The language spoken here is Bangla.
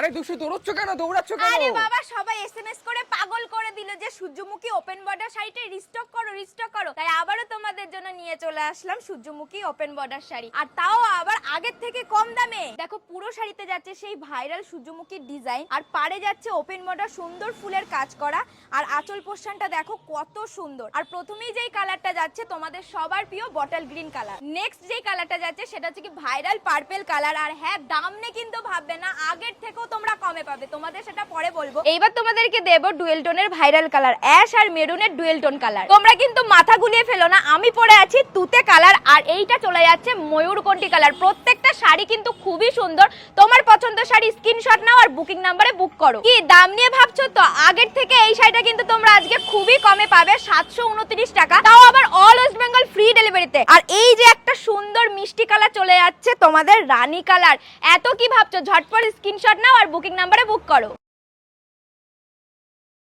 আরে দুশো দৌড়চ্ছ কেন? দৌড়াচ্ছ কেন? আরে বাবা, সবাই এসএমএস করে পাগল করে দিল যে সূর্যমুখী ওপেন বর্ডার শাড়িটা রিস্টক করো রিস্টক করো। তাই আবারও তোমাদের জন্য নিয়ে চলে আসলাম সূর্যমুখী ওপেন বর্ডার শাড়ি। আর তাও আবার আগের থেকে কম দামে। দেখো, পুরো শাড়িতে যাচ্ছে সেই ভাইরাল সূর্যমুখীর ডিজাইন আর পাড়ে যাচ্ছে ওপেন বর্ডার সুন্দর ফুলের কাজ করা, আর আঁচল পোর্শনটা দেখো কত সুন্দর। আর প্রথমেই যেই কালারটা যাচ্ছে তোমাদের সবার প্রিয় বটল গ্রিন কালার নেক্সট যেই কালারটা যাচ্ছে সেটা হচ্ছে কি ভাইরাল পার্পেল কালার আর হ্যাঁ দাম নিয়ে কিন্তু ভাববে না, আগের থেকেও তোমরা পাবে? তোমাদের সেটা পরে বলব। এইবার তোমাদেরকে দেবো ডুয়েল টোনের ভাইরাল কালার, অ্যাশ আর মেরুনের ডুয়েল টোন কালার। তোমরা কিন্তু মাথা গুলিয়ে ফেলো না, আমি পরে আছি তুতে কালার, আর এইটা চলে যাচ্ছে ময়ূরকণ্ঠী কালার। প্রত্যেকটা শাড়ি কিন্তু খুবই সুন্দর, তোমার পছন্দ শাড়ি স্ক্রিনশট নাও আর বুকিং নাম্বারে বুক করো। কি দাম নিয়ে ভাবছ তো? আগের থেকে এই শাড়িটা কিন্তু তোমরা আজকে খুবই কমে পাবে, সাতশো উনত্রিশ টাকা। তাও আবার অল ওয়েস্ট বেঙ্গল ফ্রি ডেলিভারিতে আর এই যে সুন্দর মিষ্টি কালার চলে যাচ্ছে তোমাদের রানী কালার। এত কি ভাবছ? ঝটপট স্ক্রিনশট নাও আর বুকিং নাম্বারে বুক করো।